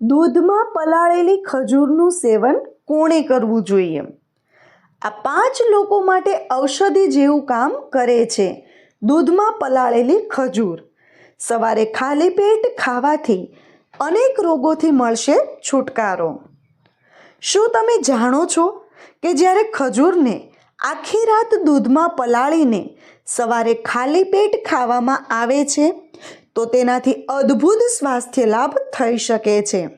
દૂધમાં પલાળેલી ખજૂરનું સેવન કોણે કરવું જોઈએ? આ પાંચ લોકો માટે ઔષધિ જેવું કામ કરે છે. દૂધમાં પલાળેલી ખજૂર. સવારે ખાલી પેટ ખાવાથી અનેક રોગોથી મળશે છુટકારો. શું તમે જાણો છો કે જ્યારે ખજૂરને આખી રાત દૂધમાં પલાળીને સવારે ખાલી પેટ ખાવામાં આવે છે, તો તેનાથી અદ્ભુત સ્વાસ્થ્ય લાભ થઈ શકે છે.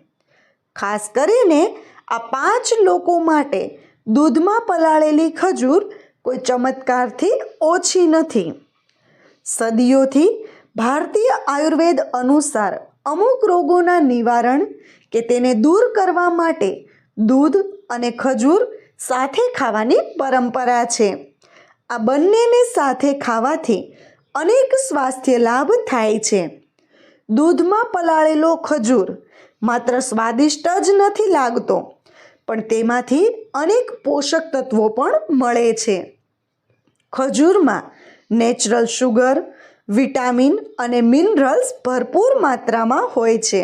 ખાસ કરીને આ પાંચ લોકો માટે દૂધમાં પલાળેલી ખજૂર કોઈ ચમત્કારથી ઓછી નથી. સદીઓથી ભારતીય આયુર્વેદ અનુસાર અમુક રોગોના નિવારણ કે તેને દૂર કરવા માટે દૂધ અને ખજૂર સાથે ખાવાની પરંપરા છે. આ બંનેને સાથે ખાવાથી અનેક સ્વાસ્થ્ય લાભ થાય છે. દૂધમાં પલાળેલો ખજૂર માત્ર સ્વાદિષ્ટ જ નથી લાગતો, પણ તેમાંથી અનેક પોષક તત્વો પણ મળે છે. ખજૂરમાં નેચરલ શુગર, વિટામિન અને મિનરલ્સ ભરપૂર માત્રામાં હોય છે.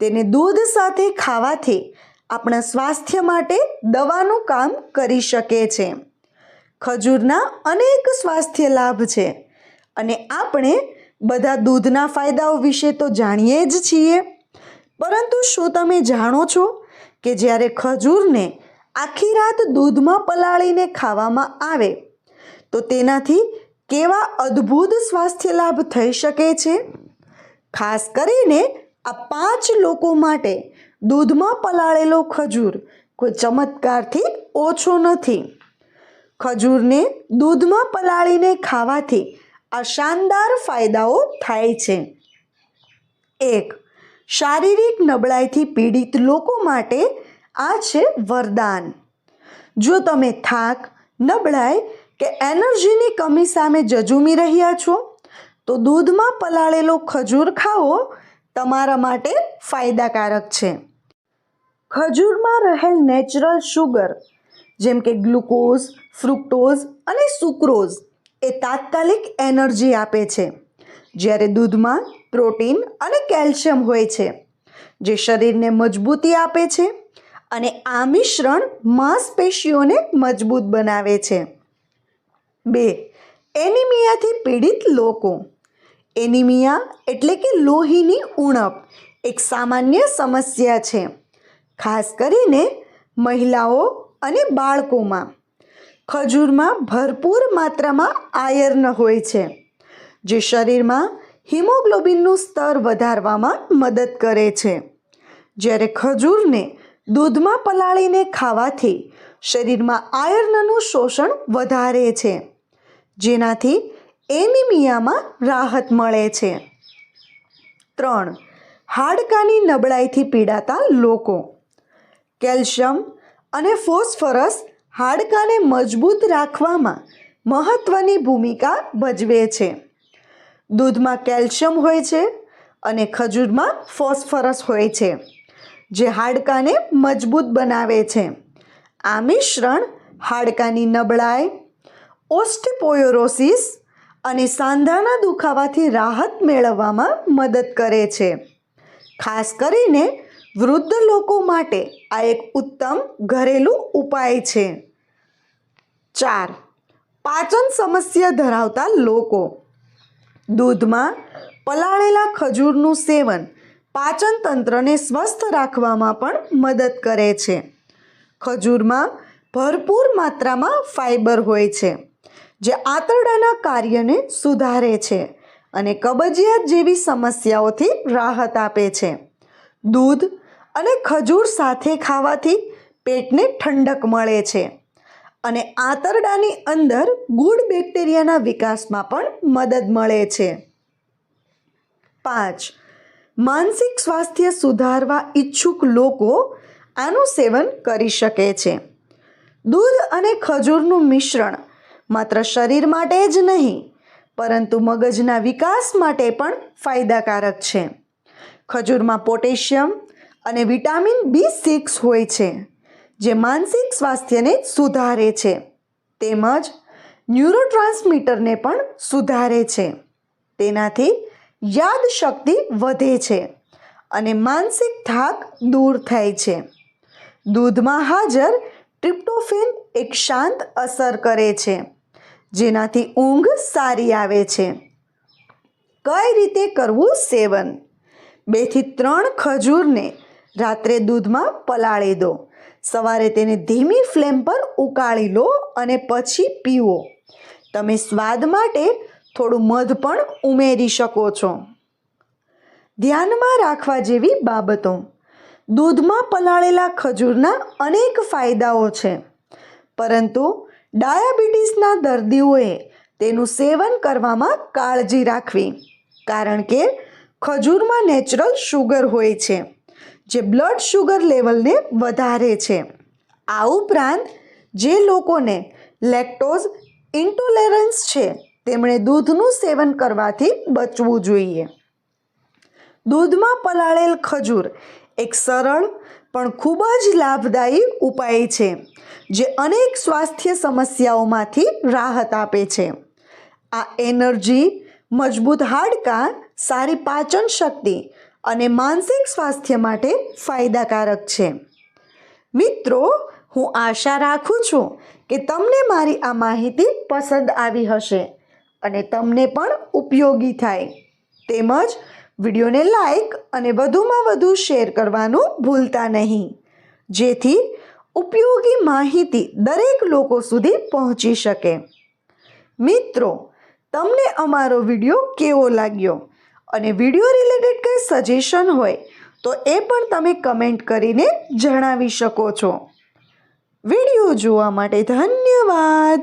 તેને દૂધ સાથે ખાવાથી આપણા સ્વાસ્થ્ય માટે દવાનું કામ કરી શકે છે. ખજૂરના અનેક સ્વાસ્થ્ય લાભ છે અને આપણે બધા દૂધના ફાયદાઓ વિશે તો જાણીએ જ છીએ. પરંતુ શું તમે જાણો છો કે જ્યારે ખજૂરને આખી રાત દૂધમાં પલાળીને ખાવામાં આવે, તો તેનાથી કેવા અદ્ભુત સ્વાસ્થ્ય લાભ થઈ શકે છે? ખાસ કરીને આ પાંચ લોકો માટે દૂધમાં પલાળેલો ખજૂર કોઈ ચમત્કારથી ઓછો નથી. ખજૂરને દૂધમાં પલાળીને ખાવાથી આ શાનદાર ફાયદાઓ થાય છે. એક, શારીરિક નબળાઈથી પીડિત લોકો માટે આ છે વરદાન. જો તમે થાક, નબળાઈ કે એનર્જીની કમી સામે જજુમી રહ્યા છો, તો દૂધમાં પલાળેલો ખજૂર ખાવો તમારા માટે ફાયદાકારક છે. ખજૂરમાં રહેલ નેચરલ શુગર, જેમ કે ગ્લુકોઝ, ફ્રુક્ટોઝ અને સુક્રોઝ એ તાત્કાલિક એનર્જી આપે છે. જ્યારે દૂધમાં પ્રોટીન અને કેલ્શિયમ હોય છે, જે શરીરને મજબૂતી આપે છે અને આ મિશ્રણ માંસપેશીઓને મજબૂત બનાવે છે. બે, એનિમિયાથી પીડિત લોકો. એનિમિયા એટલે કે લોહીની ઉણપ એક સામાન્ય સમસ્યા છે, ખાસ કરીને મહિલાઓ અને બાળકોમાં. ખજૂરમાં ભરપૂર માત્રામાં આયર્ન હોય છે, જે શરીરમાં હિમોગ્લોબિનનું સ્તર વધારવામાં મદદ કરે છે. જ્યારે ખજૂરને દૂધમાં પલાળીને ખાવાથી શરીરમાં આયર્નનું શોષણ વધારે છે, જેનાથી એનિમિયામાં રાહત મળે છે. ત્રણ, હાડકાની નબળાઈથી પીડાતા લોકો. કેલ્શિયમ અને ફોસ્ફરસ હાડકાને મજબૂત રાખવામાં મહત્ત્વની ભૂમિકા ભજવે છે. દૂધમાં કેલ્શિયમ હોય છે અને ખજૂરમાં ફોસ્ફરસ હોય છે, જે હાડકાને મજબૂત બનાવે છે. આ મિશ્રણ હાડકાની નબળાઈ ઓસ્ટિપોયોરોસિસ અને સાંધાના દુખાવાથી રાહત મેળવવામાં મદદ કરે છે. ખાસ કરીને વૃદ્ધ લોકો માટે આ એક ઉત્તમ ઘરેલું ઉપાય છે. ચાર, પાચન સમસ્યા ધરાવતા લોકો. દૂધમાં પલાળેલા ખજૂરનું સેવન પાચન તંત્રને સ્વસ્થ રાખવામાં પણ મદદ કરે છે. ખજૂરમાં ભરપૂર માત્રામાં ફાઇબર હોય છે, જે આંતરડાના કાર્યને સુધારે છે અને કબજિયાત જેવી સમસ્યાઓથી રાહત આપે છે. દૂધ અને ખજૂર સાથે ખાવાથી પેટને ઠંડક મળે છે. અને આંતરડાની અંદર ગુડ બેક્ટેરિયાના વિકાસમાં પણ મદદ મળે છે. પાંચ, માનસિક સ્વાસ્થ્ય સુધારવા ઈચ્છુક લોકો આનું સેવન કરી શકે છે. દૂધ અને ખજૂરનું મિશ્રણ માત્ર શરીર માટે જ નહીં, પરંતુ મગજના વિકાસ માટે પણ ફાયદાકારક છે. ખજૂરમાં પોટેશિયમ અને વિટામિન બી સિક્સ હોય છે, જે માનસિક સ્વાસ્થ્યને સુધારે છે, તેમજ ન્યુરોટ્રાન્સમીટરને પણ સુધારે છે. તેનાથી યાદશક્તિ વધે છે અને માનસિક થાક દૂર થાય છે. દૂધમાં હાજર ટ્રિપ્ટોફિન એક શાંત અસર કરે છે, જેનાથી ઊંઘ સારી આવે છે. કઈ રીતે કરવું સેવન? બેથી ત્રણ ખજૂરને રાત્રે દૂધમાં પલાળી દો. સવારે તેને ધીમી ફ્લેમ પર ઉકાળી લો અને પછી પીવો. તમે સ્વાદ માટે થોડું મધ પણ ઉમેરી શકો છો. ધ્યાનમાં રાખવા જેવી બાબતો. દૂધમાં પલાળેલા ખજૂરના અનેક ફાયદાઓ છે. પરંતુ ડાયાબિટીસના દર્દીઓએ તેનું સેવન કરવામાં કાળજી રાખવી. કારણ કે ખજૂરમાં નેચરલ શુગર હોય છે, જે બ્લડ શુગર લેવલને વધારે છે. આ ઉપરાંત, જે લોકોને લેક્ટોઝ ઇન્ટોલેરન્સ છે, તેમણે દૂધનું સેવન કરવાથી બચવું જોઈએ. દૂધમાં પલાળેલ ખજૂર એક સરળ પણ ખૂબ જ લાભદાયી ઉપાય છે, જે અનેક સ્વાસ્થ્ય સમસ્યાઓમાંથી રાહત આપે છે. આ એનર્જી, મજબૂત હાડકાં સારી પાચન શક્તિ અને માનસિક સ્વાસ્થ્ય માટે ફાયદાકારક છે. મિત્રો, હું આશા રાખું છું કે તમને મારી આ માહિતી પસંદ આવી હશે અને તમને પણ ઉપયોગી થાય. તેમજ વિડીયોને લાઈક અને વધુમાં વધુ શેર કરવાનું ભૂલતા નહીં. જેથી ઉપયોગી માહિતી દરેક લોકો સુધી પહોંચી શકે. મિત્રો, તમને અમારો વીડિયો કેવો લાગ્યો? અને વીડિયો રિલેટેડ કંઈ સજેશન હોય, તો એ પણ તમે કમેન્ટ કરીને જણાવી શકો છો. વીડિયો જોવા માટે ધન્યવાદ.